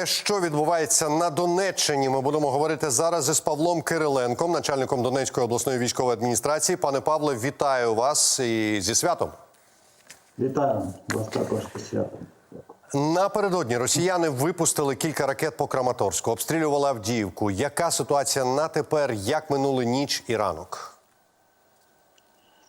те, що відбувається на Донеччині, ми будемо говорити зараз із Павлом Кириленком, начальником Донецької обласної військової адміністрації. Пане Павле, вітаю вас і зі святом. Вітаю вас також по святу. Напередодні росіяни випустили кілька ракет по Краматорську, обстрілювали Авдіївку. Яка ситуація на тепер? Як минули ніч і ранок?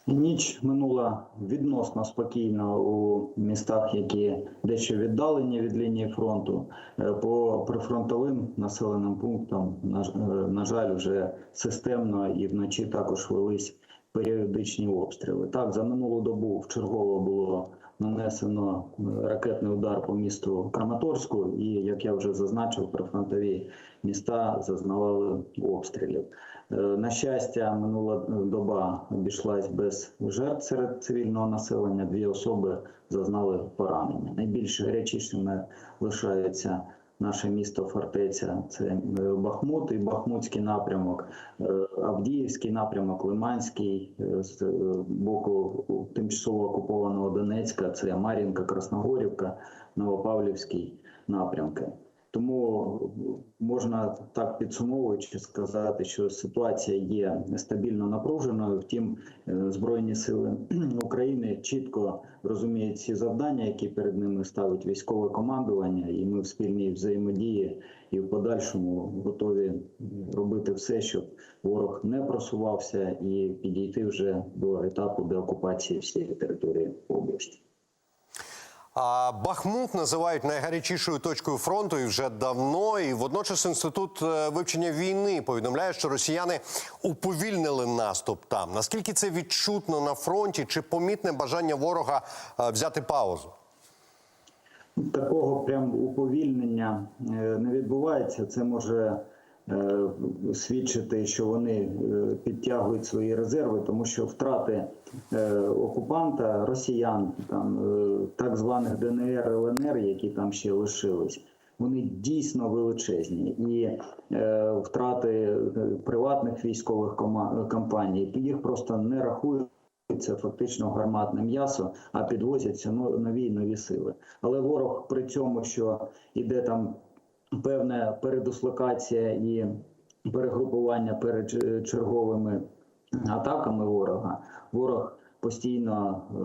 Ніч минула відносно спокійно у містах, які дещо віддалені від лінії фронту. Е, По прифронтовим населеним пунктам, е, на жаль, вже системно і вночі також велись періодичні обстріли. Так, за минулу добу вчергово було нанесено е, ракетний удар по місту Краматорську, і як я вже зазначив, прифронтові міста зазнавали обстрілів. Е, На щастя, минула доба обійшлась без жертв серед цивільного населення. Дві особи зазнали поранення. Найбільш гарячішими лишаються наше місто фортеця. Це е, Бахмут і Бахмутський напрямок, е, Авдіївський напрямок, Лиманський е, з е, боку тимчасово окупованого Донецька. Це Мар'їнка, Красногорівка, Новопавлівський напрямки. Тому можна так підсумовуючи сказати, що ситуація є стабільно напруженою. Втім, е, збройні сили України чітко розуміють ці завдання, які перед ними ставить військове командування, і ми в спільній взаємодії і в подальшому готові робити все, щоб ворог не просувався і підійти вже до етапу деокупації всієї території області. Бахмут називають найгарячішою точкою фронту і вже давно. І водночас інститут е, вивчення війни повідомляє, що росіяни уповільнили наступ там. Наскільки це відчутно на фронті? Чи помітне бажання ворога е, взяти паузу? Такого прям уповільнення е, не відбувається. Це може свідчити, що вони е, підтягують свої резерви, тому що втрати е, окупанта, росіян, там е, так званих ДНР, ЛНР, які там ще лишились. Вони дійсно величезні, і е, втрати е, приватних військових компаній їх просто не рахують. Це фактично гарматне м'ясо, а підвозяться ну, нові й нові сили. Але ворог при цьому, що йде там певна передислокація і перегрупування перед черговими атаками ворога, ворог постійно е,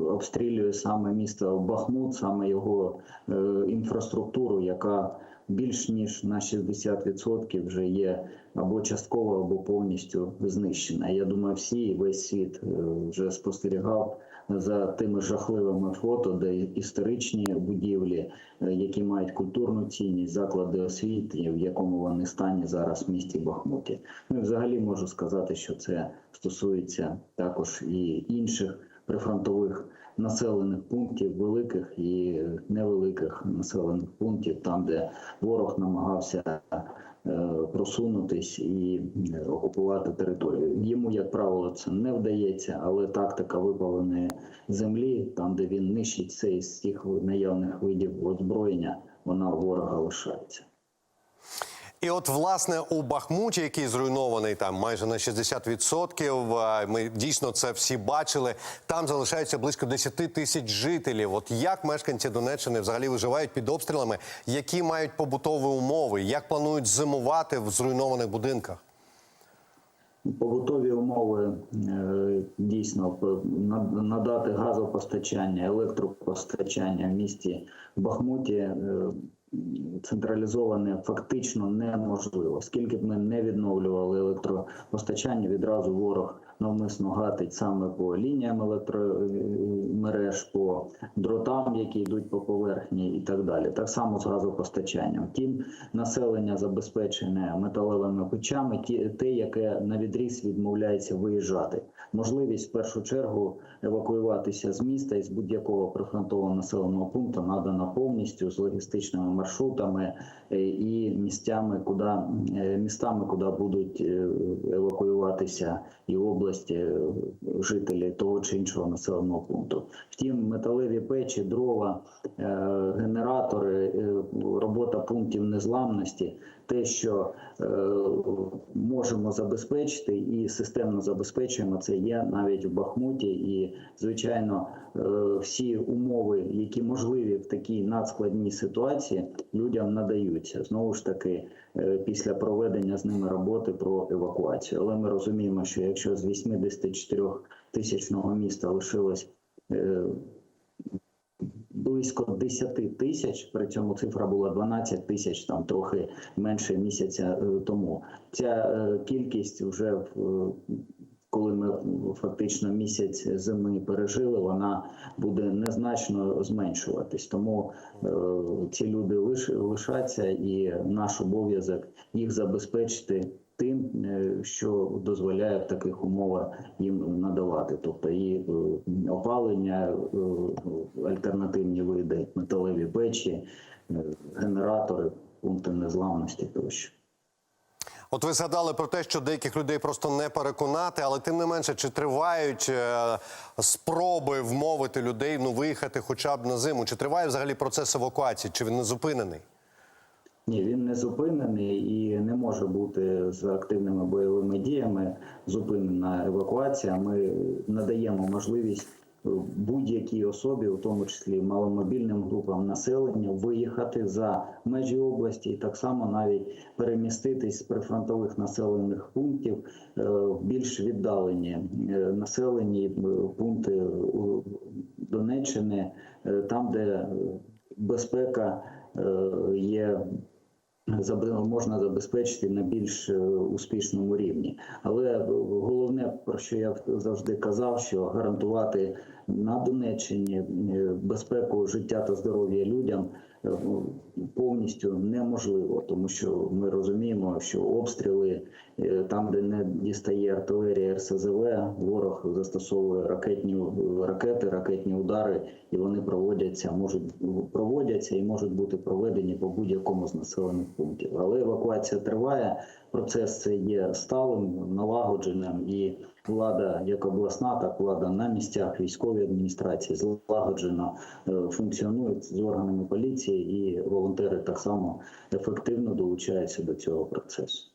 обстрілює саме місто Бахмут, саме його е, інфраструктуру, яка більш ніж на 60% вже є або частково, або повністю знищена. Я думаю, всі весь світ е, вже спостерігав за тими жахливими фото, де історичні будівлі, е, які мають культурну цінність, заклади освіти, в якому вони стані зараз в місті Бахмуті. Ну і взагалі можу сказати, що це стосується також і інших прифронтових населених пунктів, великих і невеликих населених пунктів, там де ворог намагався просунутись і е, окупувати територію. Йому, як правило, це не вдається, але тактика випаленої землі, там де він нищить цей із всіх наявних видів озброєння, вона ворога лишається. І от власне у Бахмуті, який зруйнований там майже на 60%, Ми дійсно це всі бачили. Там залишається близько 10 тисяч жителів. От як мешканці Донеччини взагалі виживають під обстрілами, які мають побутові умови, як планують зимувати в зруйнованих будинках? Побутові умови е, дійсно на- надати газопостачання, електропостачання в місті Бахмуті е, централізоване фактично неможливо. Скільки б ми не відновлювали електропостачання, відразу ворог навмисно гатить саме по лініям електромереж, по дротам, які йдуть по поверхні, і так далі. Так само з газопостачанням. Втім, населення забезпечене металевими печами, ті те, яке на відріз відмовляється виїжджати. Можливість в першу чергу евакуюватися з міста і з будь-якого прифронтового населеного пункту надана повністю з логістичними маршрутами е, і місцями, куди е, містами, куди будуть е, евакуюватися і області е, жителі того чи іншого населеного пункту. Втім, металеві печі, дрова, е, генератори, е, робота пунктів незламності, те, що можемо забезпечити і системно забезпечуємо, це є навіть в Бахмуті. І, звичайно, е, всі умови, які можливі в такій надскладній ситуації, людям надаються. Знову ж таки, е, після проведення з ними роботи про евакуацію. Але ми розуміємо, що якщо з 84 тисячного міста лишилось е, близько 10 тисяч, при цьому цифра була 12 тисяч, там трохи менше місяця е, тому. Ця е, кількість вже е, коли ми фактично місяць зими пережили, вона буде незначно зменшуватись. Тому ці люди лиш, лишаться, і наш обов'язок їх забезпечити тим, е, що дозволяє в таких умовах їм надавати, тобто і е, опалення, е, альтернативні види, металеві печі, генератори, пункти незламності тощо. От ви згадали про те, що деяких людей просто не переконати, але тим не менше, чи тривають спроби вмовити людей ну виїхати хоча б на зиму? Чи триває взагалі процес евакуації? Чи він не зупинений? Ні, він не зупинений і не може бути з активними бойовими діями зупинена евакуація. Ми надаємо можливість е, будь-якій особі, у тому числі маломобільним групам населення, виїхати за межі області і так само навіть переміститись з прифронтових населених пунктів е, в більш віддалені е, населені пункти Донеччини, там, де безпека є можна забезпечити на більш е, успішному рівні. Але головне, про що я завжди казав, що гарантувати на Донеччині е, безпеку життя та здоров'я людям повністю неможливо, тому що ми розуміємо, що обстріли е, там, де не дістає артилерія РСЗВ, ворог застосовує ракетні ракети, ракетні удари, і вони проводяться, можуть проводяться і можуть бути проведені по будь-якому з населених пунктів. Але евакуація триває. Процес це є сталим, налагодженим, і влада, як обласна, так влада на місцях, військові адміністрації злагоджено е, функціонують з органами поліції, і волонтери так само ефективно долучаються до цього процесу.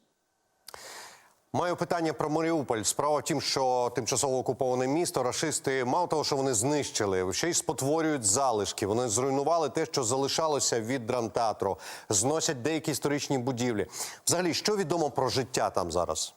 Маю питання про Маріуполь. Справа в тім, що тимчасово окуповане місто рашисти, мало того, що вони знищили, ще й спотворюють залишки. Вони зруйнували те, що залишалося від драмтеатру, зносять деякі історичні будівлі. Взагалі, що відомо про життя там зараз?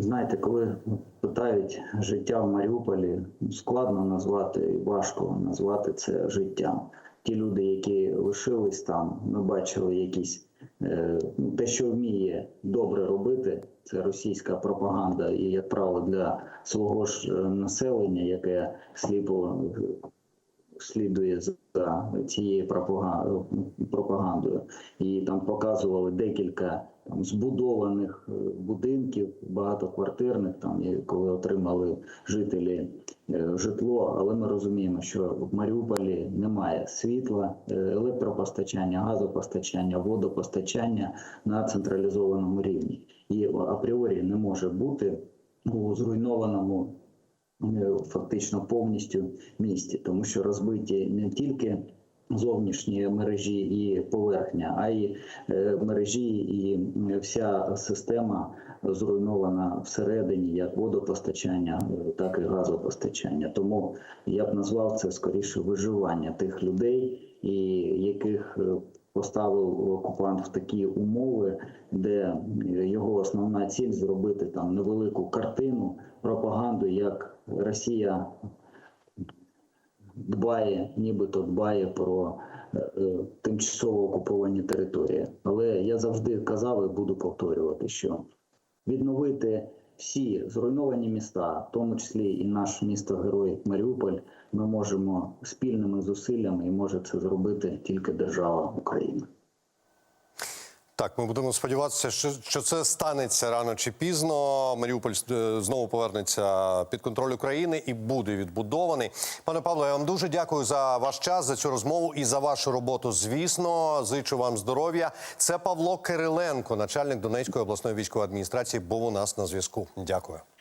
Знаєте, коли питають життя в Маріуполі, складно назвати і важко назвати це життям. Ті люди, які лишились там, ми бачили якісь е, ну, те, що вміє добре робити, це російська пропаганда, і як правило для свого ж е, населення, яке сліпо слідує за цією пропага- пропагандою. І там показували декілька збудованих е, будинків, багатоквартирних, там, коли отримали жителі е, житло. Але ми розуміємо, що в Маріуполі немає світла, е, електропостачання, газопостачання, водопостачання на централізованому рівні. І апріорі не може бути у зруйнованому фактично повністю місті, тому що розбиті не тільки зовнішні мережі і поверхня, а й е, мережі і вся система зруйнована всередині, як водопостачання, е, так і газопостачання. Тому я б назвав це скоріше виживання тих людей, і яких е, поставив окупант в такі умови, де його основна ціль зробити там невелику картину, пропаганду, як Росія дбає, нібито дбає про е, е, тимчасово окуповані території. Але я завжди казав і буду повторювати, що відновити всі зруйновані міста, в тому числі і наш місто Герой Маріуполь, ми можемо спільними зусиллями і може це зробити тільки держава Україна. Так, ми будемо сподіватися, що, це станеться рано чи пізно. Маріуполь е, знову повернеться під контроль України і буде відбудований. Пане Павло, я вам дуже дякую за ваш час, за цю розмову і за вашу роботу. Звісно, зичу вам здоров'я. Це Павло Кириленко, начальник Донецької обласної військової адміністрації, був у нас на зв'язку. Дякую.